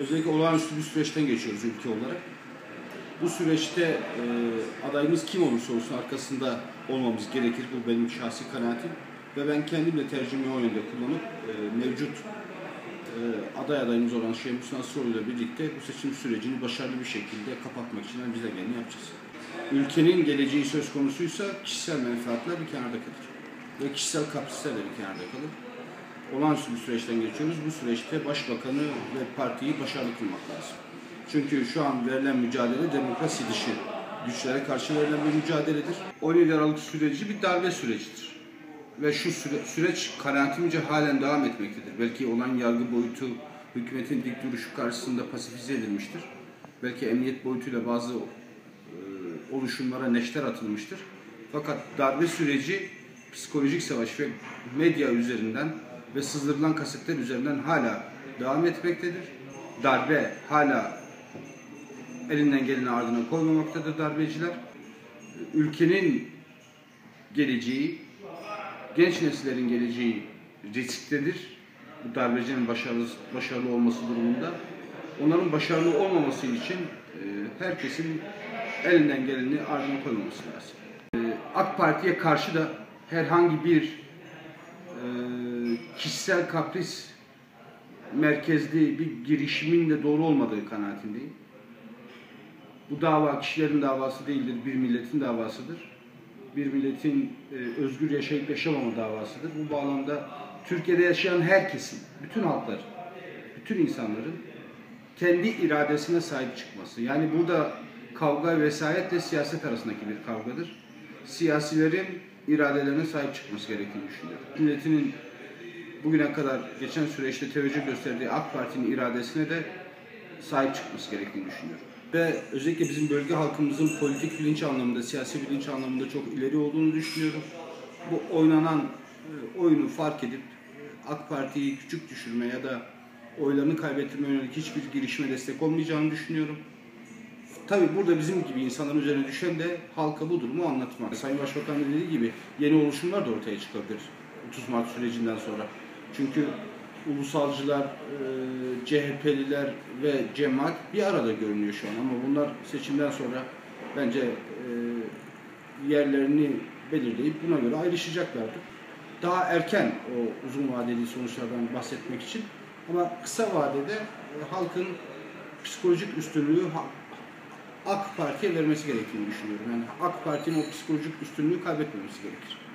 Özellikle olağanüstü bir süreçten geçiyoruz ülke olarak. Bu süreçte e, adayımız kim olursa olsun arkasında olmamız gerekir. Bu benim şahsi kanaatim. Ve ben kendim de tercihimi o yönde kullanıp e, mevcut e, aday adayımız olan Şemus Nasroğlu ile birlikte bu seçim sürecini başarılı bir şekilde kapatmak için biz de geleni yapacağız. Ülkenin geleceği söz konusuysa kişisel menfaatler bir kenarda kalır. Ve kişisel kaprisler de bir kenarda kalır. Olağanüstü bir süreçten geçiyoruz. Bu süreçte başbakanı ve partiyi başarılı kılmak lazım. Çünkü şu an verilen mücadele demokrasi dışı güçlere karşı verilen bir mücadeledir. 17 Aralık süreci bir darbe sürecidir. Ve şu süre, süreç kanaatimce halen devam etmektedir. Belki olan yargı boyutu hükümetin dik duruşu karşısında pasifize edilmiştir. Belki emniyet boyutuyla bazı e, oluşumlara neşter atılmıştır. Fakat darbe süreci psikolojik savaş ve medya üzerinden ve sızdırılan kasetler üzerinden hala devam etmektedir. Darbe hala elinden geleni ardına koymamaktadır darbeciler. Ülkenin geleceği, genç nesillerin geleceği risktedir. Bu darbecinin başarılı, başarılı olması durumunda. Onların başarılı olmaması için e, herkesin elinden geleni ardına koymaması lazım. E, AK Parti'ye karşı da herhangi bir e, kişisel kapris merkezli bir girişimin de doğru olmadığı kanaatindeyim. Bu dava kişilerin davası değildir, bir milletin davasıdır. Bir milletin e, özgür yaşayıp yaşamama davasıdır. Bu bağlamda Türkiye'de yaşayan herkesin, bütün halklar, bütün insanların kendi iradesine sahip çıkması. Yani burada kavga vesayetle siyaset arasındaki bir kavgadır. Siyasilerin iradelerine sahip çıkması gerektiğini düşünüyorum. Milletinin bugüne kadar geçen süreçte teveccüh gösterdiği AK Parti'nin iradesine de sahip çıkması gerektiğini düşünüyorum. Ve özellikle bizim bölge halkımızın politik bilinç anlamında, siyasi bilinç anlamında çok ileri olduğunu düşünüyorum. Bu oynanan e, oyunu fark edip e, AK Parti'yi küçük düşürme ya da oylarını kaybettirme yönelik hiçbir girişime destek olmayacağını düşünüyorum. Tabii burada bizim gibi insanların üzerine düşen de halka bu durumu anlatmak. Sayın Başbakan dediği gibi yeni oluşumlar da ortaya çıkabilir 30 Mart sürecinden sonra. Çünkü ulusalcılar, e, CHP'liler ve cemaat bir arada görünüyor şu an ama bunlar seçimden sonra bence e, yerlerini belirleyip buna göre ayrışacaklardır. Daha erken o uzun vadeli sonuçlardan bahsetmek için ama kısa vadede e, halkın psikolojik üstünlüğü AK Parti'ye vermesi gerektiğini düşünüyorum. Yani AK Parti'nin o psikolojik üstünlüğü kaybetmemesi gerekir.